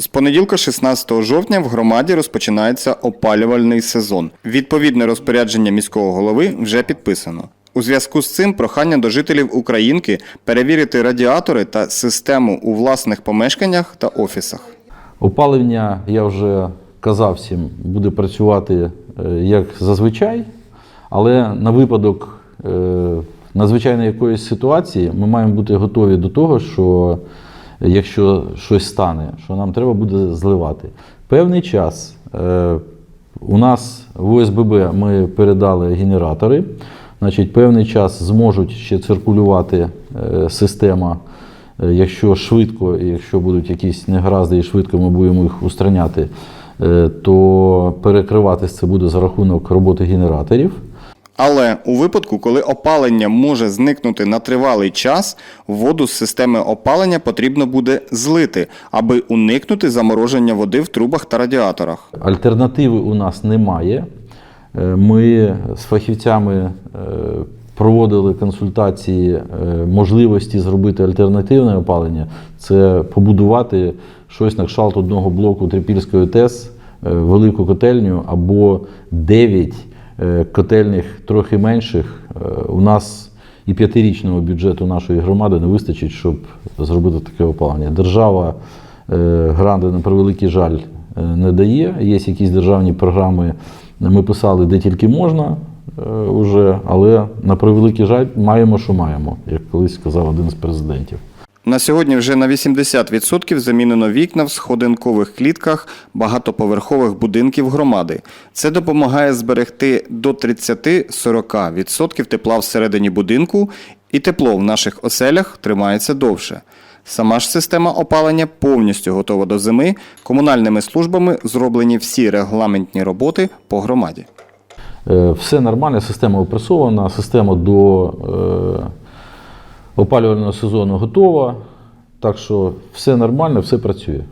З понеділка, 16 жовтня, в громаді розпочинається опалювальний сезон. Відповідне розпорядження міського голови вже підписано. У зв'язку з цим прохання до жителів Українки перевірити радіатори та систему у власних помешканнях та офісах. Опалення, я вже казав всім, буде працювати е, як зазвичай, але на випадок е, надзвичайної якоїсь ситуації ми маємо бути готові до того, що якщо щось стане, що нам треба буде зливати. Певний час е, у нас в ОСББ ми передали генератори. Значить, певний час зможуть ще циркулювати е, система. Е, Якщо швидко, якщо будуть якісь негаразди і швидко ми будемо їх устраняти, то перекриватись це буде за рахунок роботи генераторів. Але у випадку, коли опалення може зникнути на тривалий час, воду з системи опалення потрібно буде злити, аби уникнути замороження води в трубах та радіаторах. Альтернативи у нас немає. Е, Ми з фахівцями е, проводили консультації е, можливості зробити альтернативне опалення. Це побудувати щось на кшталт одного блоку Трипільської ТЕС, велику котельню або 9 е, котельних трохи менших. Е, У нас і п'ятирічного бюджету нашої громади не вистачить, щоб зробити таке опалення. Держава е, гранди, на превеликий жаль, е, не дає. Є якісь державні програми, ми писали де тільки можна е, уже, але на превеликий жаль, маємо, що маємо, як колись сказав один з президентів. На сьогодні вже на 80% замінено вікна в сходинкових клітках багатоповерхових будинків громади. Це допомагає зберегти до 30-40% тепла всередині будинку, і тепло в наших оселях тримається довше. Сама ж система опалення повністю готова до зими. Комунальними службами зроблені всі регламентні роботи по громаді. Е, Все нормально, система опресована, система до е, опалювального сезону готова. Так що все нормально, все працює.